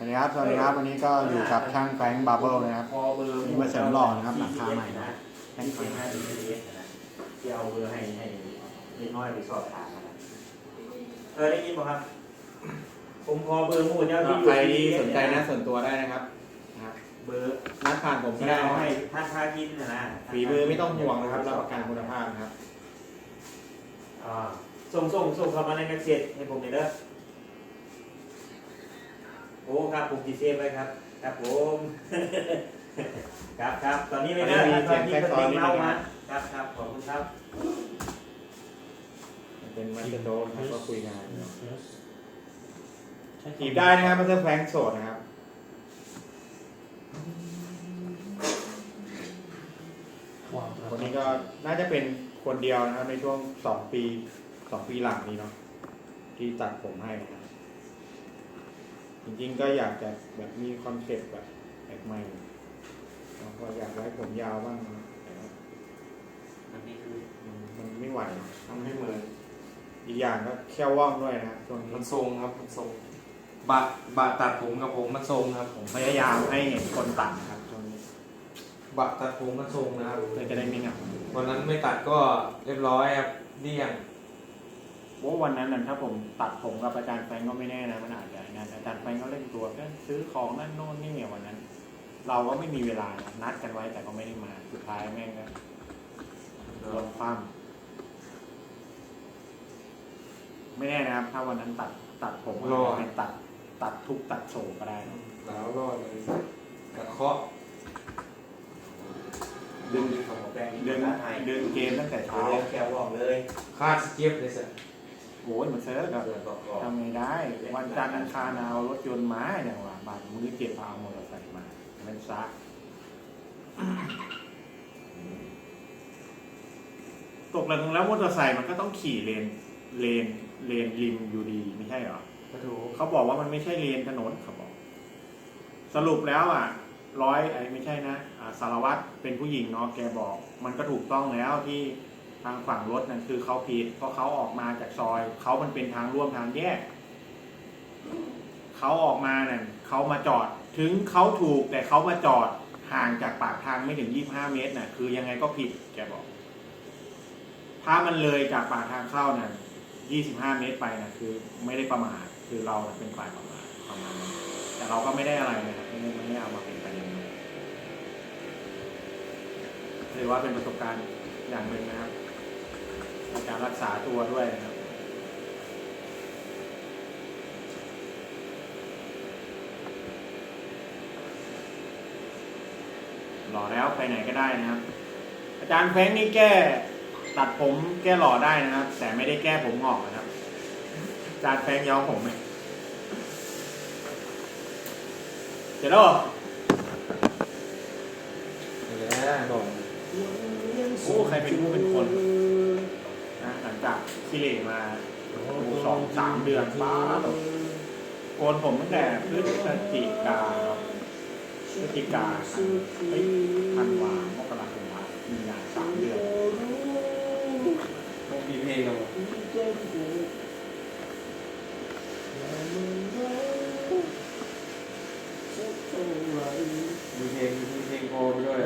วัสดีครับสวัสดีครับวันนี้ก็อยู่กับช่างแฟรงค์บาร์เบิลนะครับพอเบอร์นี่มาเสริมหล่อนะครับหลังคาใหม่นะให้คนห้าดีเอสนะที่เอาเบอร์ให้ให้เล็กน้อยไปสอบถามนะเออได้ยินป่ะครับ ผมพอเบอร์หมู่เจ้าที่อยู่ใครที่สนใจนะส่วนตัวได้นะครับนะครับเบอร์นัดผ่านผมก็ที่ได้เอานะให้ท่านพากินนะนะฝีมือไม่ต้องห่วงนะครับรับประกันคุณภาพนะครับอ่าส่งส่งส่งเข้ามาในเมสเซจให้ผมหน่อยเด้อโอ้ครับผมจีเซฟไว้ครับ ครับผม ครับครับตอนนี้เลยนะอันนี้มีตอนที่แจ็คกระซ้อนตินิกดนึเล่างมานะ ครับครับขอบคุณครับเป็นมันเตอร์โดนครับก็คุยงานอยู่ใช่จีบได้นะครับมันเตอร์แฟรงค์โสดนะครับความคนนี้ก็น่าจะเป็นคนเดียวนะครับในช่วงสองปีสองปีหลังนี้เนาะที่ตัดผมให้นะครับจ ริงๆก็อยากจะแบบมีคอนเซ็ปต์แบบแปลกใหม่แล้วก็อยากไว้ผมยาวบ้างนะแต่ว่ามันนี่คือมันมันไม่ไหวทำให้เหมือนอีกอย่างก็แค่ว่องด้วยนะครับช่วงนี้มันทรงครับมันทรงบะบะตัดผมกับผมมันทรงครับ ผมพยายามให้เห็นคนตัดนะครับช่วงนี้บะตัดผมมันทรงนะครับเพื่อจะได้ไม่เหงาวันนั้นไม่ตัดก็เรียบร้อยครับเดี่ยง ว่าวันนั้นน่ะถ้าผมตัดผมกับอาจารย์แฟรงก์ก็ไม่แน่นะมันอาจจะงานอาจารย์แฟรงก์ก็เล่นตัวก็ซื้อของนั่นโน่นนี่เนี่ยวันนั้น เราก็ไม่มีเวลานัดกันไว้แต่ก็ไม่ได้มาสุดท้ายแม่งก็ลงความไม่แน่นะครับ ถ้าวันนั้นตัดตัดผมอาจจะเป็นตัด ตัดทุกตัดโศกก็ได้นะแล้วรอดเลยกระเคาะดึงของแปลงเดินไทยเดินเกมตั้งแต่เช้าเช้าแควบอกเลยคาดสเก็บเลยสิ โอ้ยเหมือนเซิร์ฟแบบเดินต่อก่อนทำไงได้ วันจันทร์อังคารเอารถยนต์มาอย่างว่าบาทมือเก็บเอามอเตอร์ไซค์มาเป็นซะตกลงแล้วมอเตอร์ไซค์มันก็ต้องขี่เลนเลนเลนริมอยู่ดีไม่ใช่เหรอกระถูกเขาบอกว่ามันไม่ใช่เลนถนนเขาบอก สรุปแล้วอะร้อยไอ้ไม่ใช่นะอ่าสารวัตรเป็นผู้หญิงเนาะแกบอก มันก็ถูกต้องแล้วที่ ทางฝั่งรถนั่นคือเขาผิดเพราะเขาออกมาจากซอยเขามันเป็นทางร่วมทางแยกเขาออกมาเนี่ยเขามาจอดถึงเขาถูกแต่เขามาจอดห่างจากปากทางไม่ถึงยี่ห้าเมตรน่ะ คือยังไงก็ผิดแกบอก ถ้ามันเลยจากปากทางเข้าน่ะยี่สิบห้าเมตรไปน่ะ คือไม่ได้ประมาทคือเราเป็นฝ่ายประมาทประมาณนั้นแต่เราก็ไม่ได้อะไรนะครับไม่ได้เอามาเป็นประเด็นนะถือว่าเป็นประสบการณ์อย่างหนึ่งนะครับ ในการรักษาตัวด้วยนะครับหล่อแล้วไปไหนก็ได้นะครับ อาจารย์แฟรงค์นี่แก้ตัดผมแก้หล่อได้นะครับ แต่ไม่ได้แก้ผมหงอกนะครับ อาจารย์แฟรงค์ย้อมผมไหมเดี๋ยวแล้วเหรอแล้วโดนโอ้ใครเป็นผู้เป็นคน นะหลังจากซิเหร่มาสองสามเดือนป้าโกนผมตั้งแต่พฤศจิกาพฤศจิกาเฮ้ยธันวามกราคมมีนาสามเดือนมีเพลงครับมีเพลงมีเพลงโอไปด้วย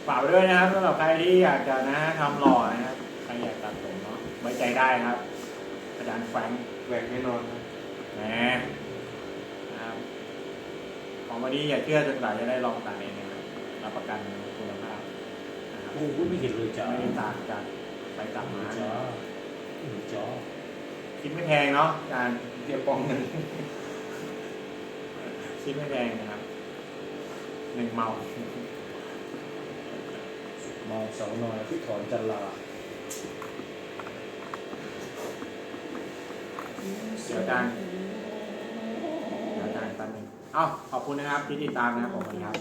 ฝากไว้ด้วยนะครับสำหรับใครที่อยากจะนะทำหล่อนะครับใครอยากตัดผมเนาะไว้ใจได้ครับอาจารย์แฟรงค์แหวกแน่นอนครับแหมนะครับของวันนี้อย่าเชื่อจนกว่าจะได้ลองตัดเองนะครับรับประกันคุณภาพนะครับโอ้โหไม่เห็นเลยจ้าไม่ได้ต่างจากไปตัดมาจ้าจ้าคิดไม่แพงเนาะอาจารย์เทียบปองเงินคิดไม่แพงนะครับหนึ่งเมา เมาสาวน้อยที่ถอนจันลาเสียวอาจารย์เสียวอาจารย์แป๊บนึงเอ้าขอบคุณนะครับที่ติดตามนะครับผมนะครับ